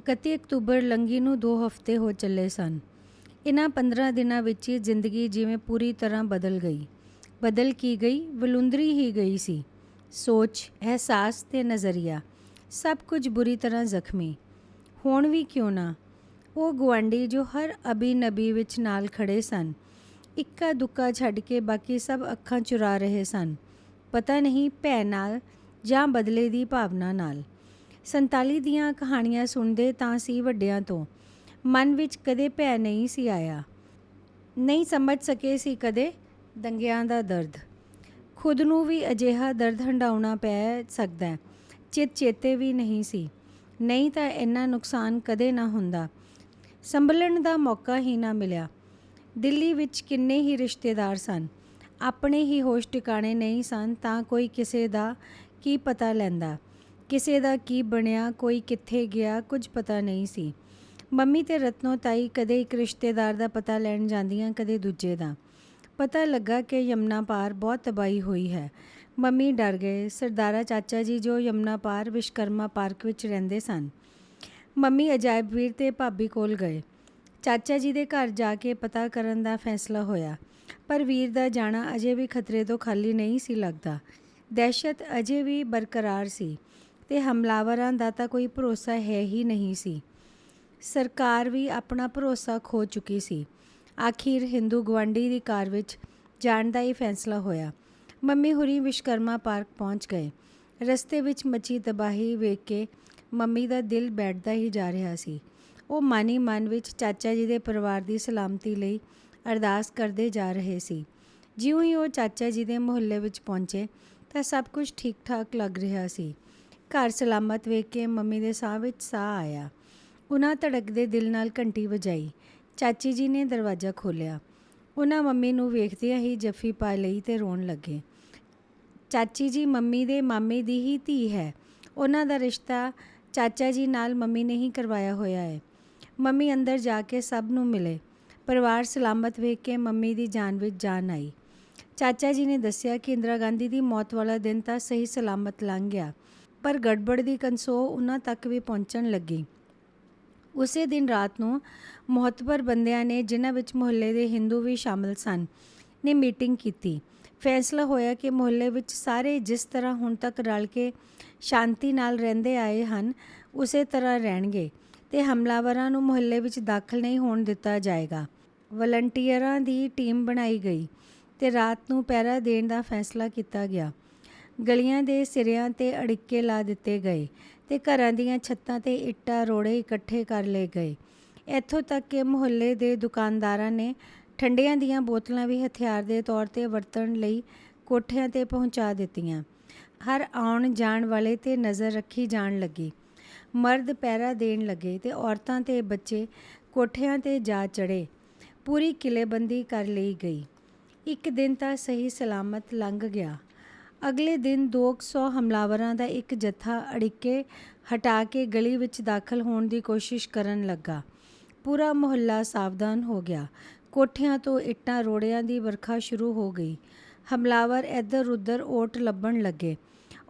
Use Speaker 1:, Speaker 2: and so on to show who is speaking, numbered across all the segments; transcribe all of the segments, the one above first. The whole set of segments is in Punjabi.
Speaker 1: 31 ਅਕਤੂਬਰ ਲੰਗੀ ਨੂੰ 2 ਹਫ਼ਤੇ ਹੋ ਚੱਲੇ ਸਨ। ਇਨ੍ਹਾਂ 15 ਦਿਨਾਂ ਵਿੱਚ ਹੀ ਜ਼ਿੰਦਗੀ ਜਿਵੇਂ ਪੂਰੀ ਤਰ੍ਹਾਂ ਬਦਲ ਗਈ। ਬਦਲ ਕੀ ਗਈ? ਵਲੁੰਦਰੀ ਹੀ ਗਈ ਸੀ। ਸੋਚ, ਅਹਿਸਾਸ ਤੇ ਨਜ਼ਰੀਆ, ਸਭ ਕੁਝ ਬੁਰੀ ਤਰ੍ਹਾਂ ਜ਼ਖਮੀ। ਹੁਣ ਵੀ ਕਿਉਂ ਨਾ? ਉਹ ਗੁਆਂਢੀ ਜੋ ਹਰ ਅਬੀ ਨਬੀ ਵਿੱਚ ਨਾਲ ਖੜੇ ਸਨ। ਇੱਕਾ ਦੁੱਕਾ ਛੱਡ ਕੇ ਬਾਕੀ ਸਭ ਅੱਖਾਂ ਚੁਰਾ ਰਹੇ ਸਨ। ਪਤਾ ਨਹੀਂ ਭੈ ਨਾਲ ਜਾਂ ਬਦਲੇ ਦੀ ਭਾਵਨਾ ਨਾਲ। 47 ਦੀਆਂ ਕਹਾਣੀਆਂ ਸੁਣਦੇ ਤਾਂ ਸੀ ਵੱਡਿਆਂ ਤੋਂ। ਮਨ ਵਿੱਚ ਕਦੇ ਭੈ ਨਹੀਂ ਸੀ ਆਇਆ। ਨਹੀਂ ਸਮਝ ਸਕੇ ਸੀ ਕਦੇ ਦੰਗਿਆਂ ਦਾ ਦਰਦ। ਖੁਦ ਨੂੰ ਵੀ ਅਜਿਹਾ ਦਰਦ ਹੰਡਾਉਣਾ ਪੈ ਸਕਦਾ ਹੈ। ਚਿਤ ਚੇਤੇ ਵੀ ਨਹੀਂ ਸੀ। ਨਹੀਂ ਤਾਂ ਇੰਨਾ ਨੁਕਸਾਨ ਕਦੇ ਨਾ ਹੁੰਦਾ। ਸੰਭਲਣ ਦਾ ਮੌਕਾ ਹੀ ਨਾ ਮਿਲਿਆ। ਦਿੱਲੀ ਵਿੱਚ ਕਿੰਨੇ ਹੀ ਰਿਸ਼ਤੇਦਾਰ ਸਨ। ਆਪਣੇ ਹੀ ਹੋਸ਼ ਟਿਕਾਣੇ ਨਹੀਂ ਸਨ ਤਾਂ ਕੋਈ ਕਿਸੇ ਦਾ ਕੀ ਪਤਾ ਲੈਂਦਾ। ਕਿਸੇ ਦਾ ਕੀ ਬਣਿਆ, ਕੋਈ ਕਿੱਥੇ ਗਿਆ, ਕੁਝ ਪਤਾ ਨਹੀਂ ਸੀ। ਮੰਮੀ ਤੇ ਰਤਨੋ ਤਾਈ ਕਦੇ ਇੱਕ ਰਿਸ਼ਤੇਦਾਰ ਦਾ ਪਤਾ ਲੈਣ ਜਾਂਦੀਆਂ, ਕਦੇ ਦੂਜੇ ਦਾ। ਪਤਾ ਲੱਗਾ ਕਿ ਯਮਨਾ ਪਾਰ ਬਹੁਤ ਤਬਾਹੀ ਹੋਈ ਹੈ। ਮੰਮੀ ਡਰ ਗਏ। ਸਰਦਾਰਾ ਚਾਚਾ ਜੀ ਜੋ ਯਮਨਾ ਪਾਰ ਵਿਸ਼ਕਰਮਾ ਪਾਰਕ ਵਿੱਚ ਰਹਿੰਦੇ ਸਨ। ਮੰਮੀ ਅਜਾਇਬ ਵੀਰ ਤੇ ਭਾਬੀ ਕੋਲ ਗਏ। ਚਾਚਾ ਜੀ ਦੇ ਘਰ ਜਾ ਕੇ ਪਤਾ ਕਰਨ ਦਾ ਫੈਸਲਾ ਹੋਇਆ। ਪਰ ਵੀਰ ਦਾ ਜਾਣਾ ਅਜੇ ਵੀ ਖਤਰੇ ਤੋਂ ਖਾਲੀ ਨਹੀਂ ਸੀ ਲੱਗਦਾ। ਦਹਿਸ਼ਤ ਅਜੇ ਵੀ ਬਰਕਰਾਰ ਸੀ। ਤੇ ਹਮਲਾਵਰਾਂ ਦਾ ਤਾਂ ਕੋਈ ਭਰੋਸਾ ਹੈ ਹੀ ਨਹੀਂ ਸੀ। ਸਰਕਾਰ ਵੀ ਆਪਣਾ ਭਰੋਸਾ ਖੋ ਚੁੱਕੀ ਸੀ। ਆਖਿਰ ਹਿੰਦੂ ਗਵਾਂਡੀ ਦੀ ਕਾਰ ਵਿੱਚ ਜਾਣ ਦਾ ਹੀ ਫੈਸਲਾ ਹੋਇਆ। ਮੰਮੀ ਹੁਰੀ ਵਿਸ਼ਕਰਮਾ ਪਾਰਕ ਪਹੁੰਚ ਗਏ। ਰਸਤੇ ਵਿੱਚ ਮਚੀ ਤਬਾਹੀ ਵੇਖ ਕੇ ਮੰਮੀ ਦਾ ਦਿਲ ਬੈਠਦਾ ਹੀ ਜਾ ਰਿਹਾ ਸੀ। ਉਹ ਮਾਨੀ ਮਨ ਵਿੱਚ ਚਾਚਾ ਜੀ ਦੇ ਪਰਿਵਾਰ ਦੀ ਸਲਾਮਤੀ ਲਈ ਅਰਦਾਸ ਕਰਦੇ ਜਾ ਰਹੇ ਸੀ। ਜਿਉਂ ਹੀ ਉਹ ਚਾਚਾ ਜੀ ਦੇ ਮੁਹੱਲੇ ਵਿੱਚ ਪਹੁੰਚੇ ਤਾਂ ਸਭ ਕੁਝ ਠੀਕ ਠਾਕ ਲੱਗ ਰਿਹਾ ਸੀ। ਘਰ ਸਲਾਮਤ ਵੇਖ ਕੇ ਮੰਮੀ ਦੇ ਸਾਹ ਵਿੱਚ ਸਾਹ ਆਇਆ। ਉਹਨਾਂ ਧੜਕਦੇ ਦਿਲ ਨਾਲ ਘੰਟੀ ਵਜਾਈ। ਚਾਚੀ ਜੀ ਨੇ ਦਰਵਾਜ਼ਾ ਖੋਲ੍ਹਿਆ। ਉਹਨਾਂ ਮੰਮੀ ਨੂੰ ਵੇਖਦਿਆਂ ਹੀ ਜੱਫੀ ਪਾ ਲਈ ਤੇ ਰੋਣ ਲੱਗੇ। ਚਾਚੀ ਜੀ ਮੰਮੀ ਦੇ ਮਾਮੇ ਦੀ ਹੀ ਧੀ ਹੈ। ਉਹਨਾਂ ਦਾ ਰਿਸ਼ਤਾ ਚਾਚਾ ਜੀ ਨਾਲ ਮੰਮੀ ਨੇ ਹੀ ਕਰਵਾਇਆ ਹੋਇਆ ਹੈ। ਮੰਮੀ ਅੰਦਰ ਜਾ ਕੇ ਸਭ ਨੂੰ ਮਿਲੇ। ਪਰਿਵਾਰ ਸਲਾਮਤ ਵੇਖ ਕੇ ਮੰਮੀ ਦੀ ਜਾਨ ਵਿੱਚ ਜਾਨ ਆਈ। ਚਾਚਾ ਜੀ ਨੇ ਦੱਸਿਆ ਕਿ ਇੰਦਰਾ ਗਾਂਧੀ ਦੀ ਮੌਤ ਵਾਲਾ ਦਿਨ ਤਾਂ ਸਹੀ ਸਲਾਮਤ ਲੰਘ ਗਿਆ। ਪਰ ਗੜਬੜ ਦੀ ਕੰਸੋ ਉਹਨਾਂ ਤੱਕ ਵੀ ਪਹੁੰਚਣ ਲੱਗੀ। ਉਸੇ ਦਿਨ ਰਾਤ ਨੂੰ ਮਹੱਤਵਪੂਰਨ ਬੰਦਿਆਂ ਨੇ ਜਿਨ੍ਹਾਂ ਵਿੱਚ ਮੁਹੱਲੇ ਦੇ ਹਿੰਦੂ ਵੀ ਸ਼ਾਮਲ ਸਨ, ਨੇ ਮੀਟਿੰਗ ਕੀਤੀ। ਫੈਸਲਾ ਹੋਇਆ ਕਿ ਮੁਹੱਲੇ ਵਿੱਚ ਸਾਰੇ ਜਿਸ ਤਰ੍ਹਾਂ ਹੁਣ ਤੱਕ ਰਲ ਕੇ ਸ਼ਾਂਤੀ ਨਾਲ ਰਹਿੰਦੇ ਆਏ ਹਨ, ਉਸੇ ਤਰ੍ਹਾਂ ਰਹਿਣਗੇ ਤੇ ਹਮਲਾਵਰਾਂ ਨੂੰ ਮੁਹੱਲੇ ਵਿੱਚ ਦਾਖਲ ਨਹੀਂ ਹੋਣ ਦਿੱਤਾ ਜਾਏਗਾ। ਵਲੰਟੀਅਰਾਂ ਦੀ ਟੀਮ ਬਣਾਈ ਗਈ ਤੇ ਰਾਤ ਨੂੰ ਪਹਿਰਾ ਦੇਣ ਦਾ ਫੈਸਲਾ ਕੀਤਾ ਗਿਆ। ਗਲੀਆਂ ਦੇ ਸਿਰਿਆਂ ਤੇ ਅੜਿੱਕੇ ਲਾ ਦਿੱਤੇ ਗਏ ਤੇ ਘਰਾਂ ਦੀਆਂ ਛੱਤਾਂ ਤੇ ਇੱਟਾਂ ਰੋੜੇ ਇਕੱਠੇ ਕਰ ਲਏ ਗਏ। ਇੱਥੋਂ ਤੱਕ ਕਿ ਮੁਹੱਲੇ ਦੇ ਦੁਕਾਨਦਾਰਾਂ ਨੇ ਠੰਡਿਆਂ ਦੀਆਂ ਬੋਤਲਾਂ ਵੀ ਹਥਿਆਰ ਦੇ ਤੌਰ ਤੇ ਵਰਤਣ ਲਈ ਕੋਠਿਆਂ ਤੇ ਪਹੁੰਚਾ ਦਿੱਤੀਆਂ। ਹਰ ਆਉਣ ਜਾਣ ਵਾਲੇ ਤੇ ਨਜ਼ਰ ਰੱਖੀ ਜਾਣ ਲੱਗੀ। ਮਰਦ ਪਹਿਰਾ ਦੇਣ ਲੱਗੇ ਤੇ ਔਰਤਾਂ ਤੇ ਬੱਚੇ ਕੋਠਿਆਂ ਤੇ ਜਾ ਚੜੇ ਪੂਰੀ ਕਿਲੇਬੰਦੀ ਕਰ ਲਈ ਗਈ। ਇੱਕ ਦਿਨ ਤਾਂ ਸਹੀ ਸਲਾਮਤ ਲੰਘ ਗਿਆ। ਅਗਲੇ ਦਿਨ 200 ਹਮਲਾਵਰਾਂ ਦਾ ਇੱਕ ਜੱਥਾ ਅੜਿੱਕੇ ਹਟਾ ਕੇ ਗਲੀ ਵਿੱਚ ਦਾਖਲ ਹੋਣ ਦੀ ਕੋਸ਼ਿਸ਼ ਕਰਨ ਲੱਗਾ। ਪੂਰਾ ਮੁਹੱਲਾ ਸਾਵਧਾਨ ਹੋ ਗਿਆ। ਕੋਠਿਆਂ ਤੋਂ ਇੱਟਾਂ ਰੋੜਿਆਂ ਦੀ ਵਰਖਾ ਸ਼ੁਰੂ ਹੋ ਗਈ। ਹਮਲਾਵਰ ਇੱਧਰ ਉੱਧਰ ਓਟ ਲੱਭਣ ਲੱਗੇ।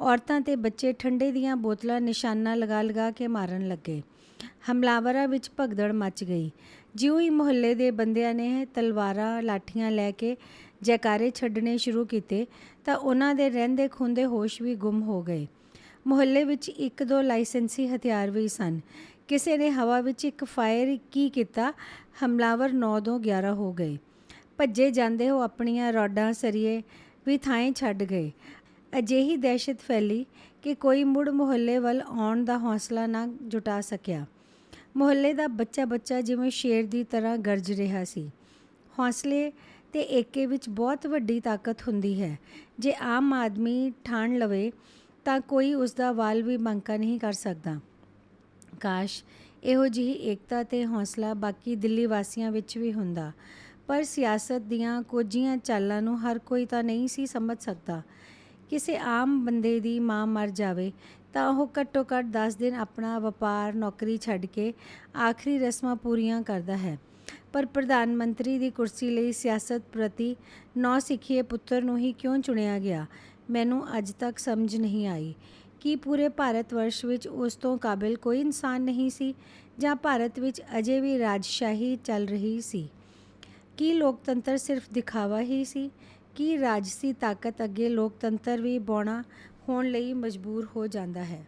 Speaker 1: ਔਰਤਾਂ ਤੇ ਬੱਚੇ ਠੰਡੇ ਦੀਆਂ ਬੋਤਲਾਂ ਨਿਸ਼ਾਨਾ ਲਗਾ ਲਗਾ ਕੇ ਮਾਰਨ ਲੱਗੇ। ਹਮਲਾਵਰਾਂ ਵਿੱਚ ਭਗਦੜ ਮਚ ਗਈ। ਜਿਉਂ ਹੀ ਮੁਹੱਲੇ ਦੇ ਬੰਦਿਆਂ ਨੇ ਤਲਵਾਰਾਂ, ਲਾਠੀਆਂ ਲੈ ਕੇ ਜੈਕਾਰੇ ਛੱਡਣੇ ਸ਼ੁਰੂ ਕੀਤੇ ਤਾਂ ਉਹਨਾਂ ਦੇ ਰਹਿੰਦੇ ਖੁੰਦੇ ਹੋਸ਼ ਵੀ ਗੁੰਮ ਹੋ ਗਏ। ਮੁਹੱਲੇ ਵਿੱਚ ਇੱਕ ਦੋ ਲਾਇਸੈਂਸੀ ਹਥਿਆਰ ਵੀ ਸਨ। ਕਿਸੇ ਨੇ ਹਵਾ ਵਿੱਚ ਇੱਕ ਫਾਇਰ ਕੀ ਕੀਤਾ? ਹਮਲਾਵਰ 9 ਤੋਂ 11 ਹੋ ਗਏ। ਭੱਜੇ ਜਾਂਦੇ ਹੋ ਆਪਣੀਆਂ ਰੋਡਾਂ ਸਰੀਏ ਵੀ ਥਾਂ ਛੱਡ ਗਏ। ਅਜਿਹੀ ਦਹਿਸ਼ਤ ਫੈਲੀ ਕਿ ਕੋਈ ਮੁੜ ਮੁਹੱਲੇ ਵੱਲ ਆਉਣ ਦਾ ਹੌਸਲਾ ਨਾ ਜੁਟਾ ਸਕਿਆ। ਮੁਹੱਲੇ ਦਾ ਬੱਚਾ ਬੱਚਾ ਜਿਵੇਂ ਸ਼ੇਰ ਦੀ ਤਰ੍ਹਾਂ ਗਰਜ ਰਿਹਾ ਸੀ। ਹੌਸਲੇ ਤੇ ਏਕੇ ਵਿੱਚ ਬਹੁਤ ਵੱਡੀ ਤਾਕਤ ਹੁੰਦੀ ਹੈ। ਜੇ ਆਮ ਆਦਮੀ ਠਾਣ ਲਵੇ, ਤਾਂ ਕੋਈ ਉਸ ਦਾ ਵਾਲ ਵੀ ਬੰਕਾ ਨਹੀਂ ਕਰ ਸਕਦਾ। ਕਾਸ਼ ਇਹੋ ਜਿਹੀ ਏਕਤਾ ਤੇ ਹੌਸਲਾ ਬਾਕੀ ਦਿੱਲੀ ਵਾਸੀਆਂ ਵਿੱਚ ਵੀ ਹੁੰਦਾ। ਪਰ ਸਿਆਸਤ ਦੀਆਂ ਕੋਝੀਆਂ ਚਾਲਾਂ ਨੂੰ ਹਰ ਕੋਈ ਤਾਂ ਨਹੀਂ ਸੀ ਸਮਝ ਸਕਦਾ। ਕਿਸੇ ਆਮ ਬੰਦੇ ਦੀ ਮਾਂ ਮਰ ਜਾਵੇ ਤਾਂ ਉਹ ਘੱਟੋ ਘੱਟ 10 ਦਿਨ ਆਪਣਾ ਵਪਾਰ, ਨੌਕਰੀ ਛੱਡ ਕੇ ਆਖਰੀ ਰਸਮਾਂ ਪੂਰੀਆਂ ਕਰਦਾ ਹੈ। ਪਰ ਪ੍ਰਧਾਨ ਮੰਤਰੀ ਦੀ ਕੁਰਸੀ ਲਈ ਸਿਆਸਤ ਪ੍ਰਤੀ ਨੌ ਸਿੱਖੀਏ ਪੁੱਤਰ ਨੂੰ ਹੀ ਕਿਉਂ ਚੁਣਿਆ ਗਿਆ? ਮੈਨੂੰ ਅੱਜ ਤੱਕ ਸਮਝ ਨਹੀਂ ਆਈ। ਕੀ ਪੂਰੇ ਭਾਰਤ ਵਰਸ਼ ਵਿੱਚ ਉਸ ਤੋਂ ਕਾਬਿਲ ਕੋਈ ਇਨਸਾਨ ਨਹੀਂ ਸੀ, ਜਾਂ ਭਾਰਤ ਵਿੱਚ ਅਜੇ ਵੀ ਰਾਜਸ਼ਾਹੀ ਚੱਲ ਰਹੀ ਸੀ? ਕੀ ਲੋਕਤੰਤਰ ਸਿਰਫ ਦਿਖਾਵਾ ਹੀ ਸੀ? ਕੀ ਰਾਜਸੀ ਤਾਕਤ ਅੱਗੇ ਲੋਕਤੰਤਰ ਵੀ ਬੌਣਾ ਹੋਣ ਲਈ ਮਜਬੂਰ ਹੋ ਜਾਂਦਾ ਹੈ।